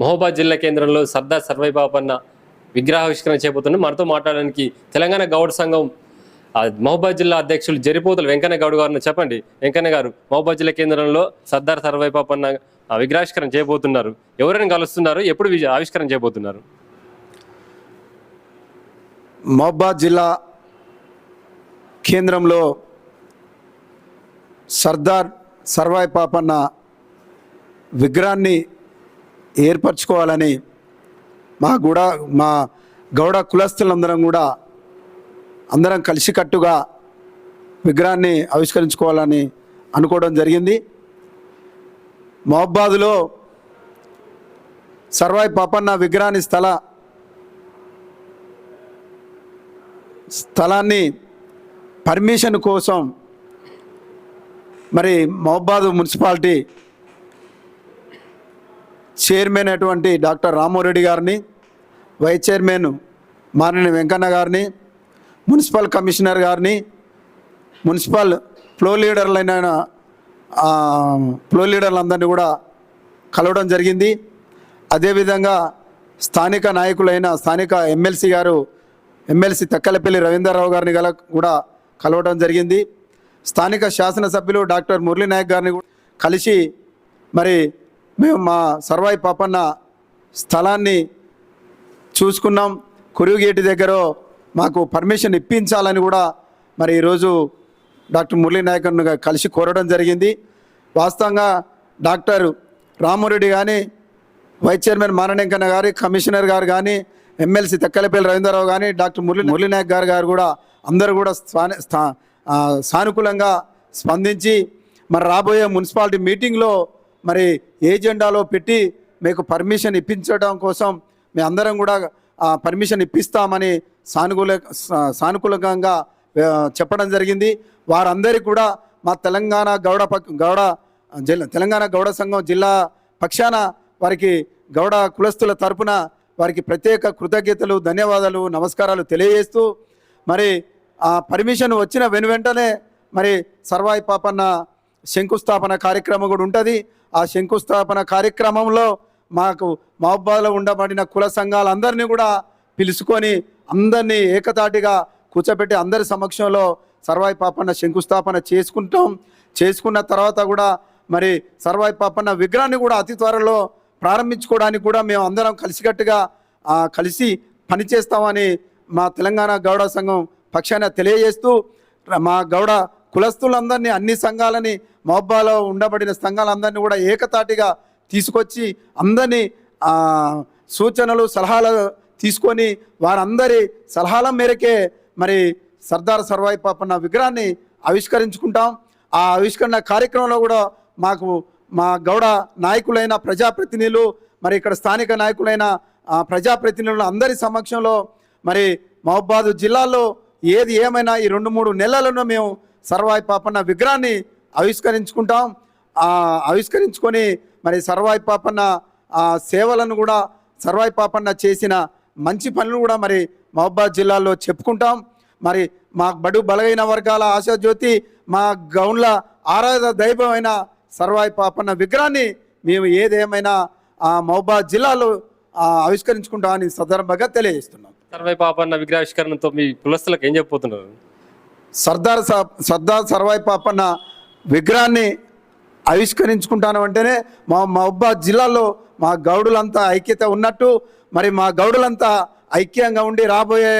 మహోబాద్ జిల్లా కేంద్రంలో సర్దార్ సర్వైబాబన్న విగ్రహావిష్కరణ చేయబోతున్నాం మనతో మాట్లాడడానికి తెలంగాణ గౌడ్ సంఘం ఆ, మహోబాద్ జిల్లా అధ్యక్షులు జరిపోతులు వెంకన్న గౌడ్ గారిని చెప్పండి వెంకన్న గారు మహోబాద్ జిల్లా కేంద్రంలో సర్దార్ సర్వైపాపన్న విగ్రహావిష్కరణ చేయబోతున్నారు. ఎవరైనా కలుస్తున్నారు? ఎప్పుడు ఆవిష్కరణ చేయబోతున్నారు? మహబాద్ జిల్లా కేంద్రంలో సర్దార్ సర్వాయి పాపన్న విగ్రహాన్ని ఏర్పరచుకోవాలని మా కూడా మా గౌడ కులస్తులందరం కూడా అందరం కలిసికట్టుగా విగ్రహాన్ని ఆవిష్కరించుకోవాలని అనుకోవడం జరిగింది. మహబాదులో సర్వాయి పాపన్న విగ్రహాన్ని స్థల స్థలాన్ని పర్మిషన్ కోసం మరి మహబాద్ మున్సిపాలిటీ చైర్మన్ అటువంటి డాక్టర్ రామారెడ్డి గారిని వైస్ చైర్మన్ మారని వెంకన్న గారిని మున్సిపల్ కమిషనర్ గారిని మున్సిపల్ ఫ్లో లీడర్లైన ఫ్లో లీడర్లందరినీ కూడా కలవడం జరిగింది. అదేవిధంగా స్థానిక నాయకులైన స్థానిక ఎమ్మెల్సీ గారు ఎమ్మెల్సీ తెక్కలపల్లి రవీంద్రరావు గారిని గల కూడా కలవడం జరిగింది. స్థానిక శాసనసభ్యులు డాక్టర్ మురళీ నాయక్ గారిని కలిసి మరి మేము మా సర్వాయి పాపన్న స్థలాన్ని చూసుకున్నాం. కురుగేటి దగ్గర మాకు పర్మిషన్ ఇప్పించాలని కూడా మరి ఈరోజు డాక్టర్ మురళీ నాయకర్ను కలిసి కోరడం జరిగింది. వాస్తవంగా డాక్టర్ రామురెడ్డి కానీ వైస్ చైర్మన్ మారణెంకన్న గారి కమిషనర్ గారు కానీ ఎమ్మెల్సీ తెక్కలపల్లి రవీంద్రరావు కానీ డాక్టర్ మురళీ మురళీ నాయక్ గారు గారు కూడా అందరూ కూడా స్థా సానుకూలంగా స్పందించి మరి రాబోయే మున్సిపాలిటీ మీటింగ్లో మరి ఏజెండాలో పెట్టి మీకు పర్మిషన్ ఇప్పించడం కోసం మీ అందరం కూడా ఆ, పర్మిషన్ ఇప్పిస్తామని సానుకూల సానుకూలంగా చెప్పడం జరిగింది. వారందరికీ కూడా మా తెలంగాణ గౌడ గౌడ జిల్లా తెలంగాణ గౌడ సంఘం జిల్లా పక్షాన వారికి గౌడ కులస్తుల తరపున వారికి ప్రత్యేక కృతజ్ఞతలు ధన్యవాదాలు నమస్కారాలు తెలియజేస్తూ మరి ఆ పర్మిషన్ వచ్చిన వెను వెంటనే మరి సర్వాయి పాపన్న శంకుస్థాపన కార్యక్రమం కూడా ఉంటుంది. ఆ శంకుస్థాపన కార్యక్రమంలో మాకు మహబ్బాలో ఉండబడిన కుల సంఘాలందరినీ కూడా పిలుచుకొని అందరినీ ఏకతాటిగా కూర్చోబెట్టి అందరి సమక్షంలో సర్వాయి పాపన్న శంకుస్థాపన చేసుకుంటాం. చేసుకున్న తర్వాత కూడా మరి సర్వాయి పాపన్న విగ్రహాన్ని కూడా అతి త్వరలో ప్రారంభించుకోవడానికి కూడా మేము అందరం కలిసికట్టుగా కలిసి పనిచేస్తామని మా తెలంగాణ గౌడ సంఘం పక్షాన తెలియజేస్తూ మా గౌడ కులస్తులందరినీ అన్ని సంఘాలని మహబ్బాలో ఉండబడిన సంఘాలందరినీ కూడా ఏకతాటిగా తీసుకొచ్చి అందరినీ సూచనలు సలహాలు తీసుకొని వారందరి సలహాల మేరకే మరి సర్దార్ సర్వాయి పాపన్న విగ్రహాన్ని ఆవిష్కరించుకుంటాం. ఆ ఆవిష్కరణ కార్యక్రమంలో కూడా మాకు మా గౌడ నాయకులైన ప్రజాప్రతినిధులు మరి ఇక్కడ స్థానిక నాయకులైన ప్రజాప్రతినిధులు అందరి సమక్షంలో మరి మహబాద్ జిల్లాలో ఏది ఏమైనా ఈ రెండు మూడు నెలలను మేము సర్వాయి పాపన్న విగ్రహాన్ని ఆవిష్కరించుకుంటాం. ఆవిష్కరించుకొని మరి సర్వాయి పాపన్న సేవలను కూడా సర్వాయి పాపన్న చేసిన మంచి పనులు కూడా మరి మహబాద్ జిల్లాలో చెప్పుకుంటాం. మరి మా బడు బలగైన వర్గాల ఆశాజ్యోతి మా గౌన్ల ఆరాధ దైవమైన సర్వాయి పాపన్న విగ్రహాన్ని మేము ఏదేమైనా ఆ మహబాద్ జిల్లాలో ఆవిష్కరించుకుంటామని సందర్భంగా తెలియజేస్తున్నాం. సర్వాయి పాపన్న విగ్రహావిష్కరణతో మీ కులస్తులకు ఏం చెప్పబోతున్నారు? సర్దార్ సా సర్దార్ సర్వాయి పాపన్న విగ్రహాన్ని ఆవిష్కరించుకుంటాను అంటేనే మా మహబాద్ జిల్లాలో మా గౌడులంతా ఐక్యత ఉన్నట్టు మరి మా గౌడులంతా ఐక్యంగా ఉండి రాబోయే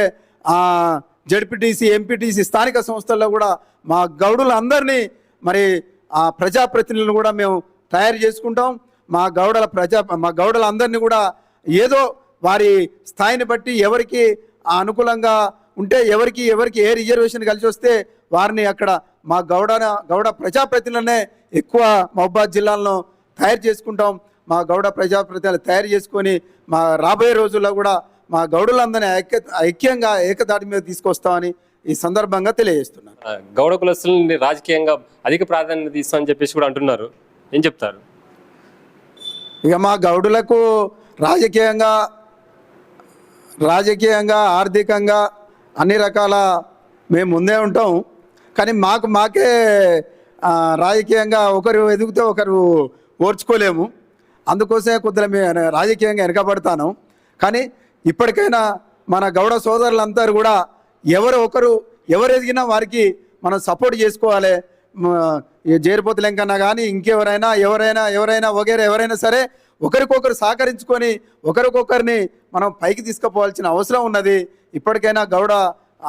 జడ్పీటీసీ ఎంపీటీసీ స్థానిక సంస్థల్లో కూడా మా గౌడులందరినీ మరి ఆ ప్రజాప్రతినిధులను కూడా మేము తయారు చేసుకుంటాం. మా గౌడల ప్రజా మా గౌడలందరినీ కూడా ఏదో వారి స్థాయిని బట్టి ఎవరికి అనుకూలంగా ఉంటే ఎవరికి ఎవరికి ఏ రిజర్వేషన్ కలిసి వస్తే వారిని అక్కడ మా గౌడ గౌడ ప్రజాప్రతినిధులనే ఎక్కువ మహబాద్ జిల్లాలను తయారు చేసుకుంటాం. మా గౌడ ప్రజాప్రతినిధులు తయారు చేసుకొని మా రాబోయే రోజుల్లో కూడా మా గౌడులందరినీ ఐక్య ఐక్యంగా ఏకతాటి మీద తీసుకొస్తామని ఈ సందర్భంగా తెలియజేస్తున్నాను ఆ, గౌడ కులస్తుల్ని రాజకీయంగా అధిక ప్రాధాన్యత ఇస్తామని చెప్పేసి కూడా అంటున్నారు. ఏం చెప్తారు? ఇక మా గౌడులకు రాజకీయంగా రాజకీయంగా ఆర్థికంగా అన్ని రకాల మేము ముందే ఉంటాం. కానీ మాకు మాకే రాజకీయంగా ఒకరు ఎదిగితే ఒకరు ఓర్చుకోలేము. అందుకోసమే కొద్దిగా మేము రాజకీయంగా వెనకబడతాను. కానీ ఇప్పటికైనా మన గౌడ సోదరులందరూ కూడా ఎవరు ఒకరు ఎవరు ఎదిగినా వారికి మనం సపోర్ట్ చేసుకోవాలి. జేరిపోతు లెంకన్నా కానీ ఇంకెవరైనా ఎవరైనా ఎవరైనా వగేరా ఎవరైనా సరే ఒకరికొకరు సహకరించుకొని ఒకరికొకరిని మనం పైకి తీసుకుపోవాల్సిన అవసరం ఉన్నది. ఇప్పటికైనా గౌడ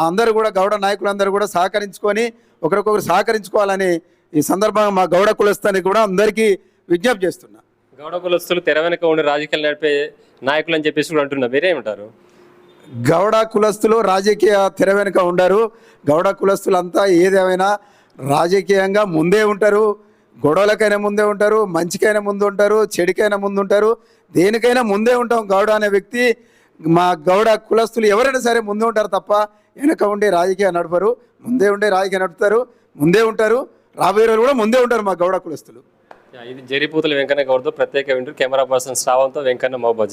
అందరూ కూడా గౌడ నాయకులందరూ కూడా సహకరించుకొని ఒకరికొకరు సహకరించుకోవాలని ఈ సందర్భంగా మా గౌడ కులస్తానికి కూడా అందరికీ విజ్ఞప్తి చేస్తున్నా. గౌడ కులస్తులు తెర వెనక ఉండి రాజకీయాలు నడిపే నాయకులు అని చెప్పేసి కూడా అంటున్నారు మీరేమంటారు గౌడ కులస్తులు రాజకీయ తెర వెనుక ఉండరు. గౌడ కులస్తులంతా ఏదేమైనా రాజకీయంగా ముందే ఉంటారు గొడవలకైనా ముందే ఉంటారు మంచికైనా ముందు ఉంటారు చెడుకైనా ముందు ఉంటారు. దేనికైనా ముందే ఉంటాం. గౌడ అనే వ్యక్తి మా గౌడ కులస్తులు ఎవరైనా సరే ముందే ఉంటారు తప్ప వెనక ఉండి రాజకీయ నడపరు. ముందే ఉండే రాజకీయ నడుపుతారు ముందే ఉంటారు. రాబోయే రోజులు కూడా ముందే ఉంటారు మా గౌడ కులస్తులు. ఇది జరిపూతల వెంకన్న గౌడ్తో ప్రత్యేక వింటూ కెమెరా పర్సన్ శ్రావంతో వెంకన్న మహబాద్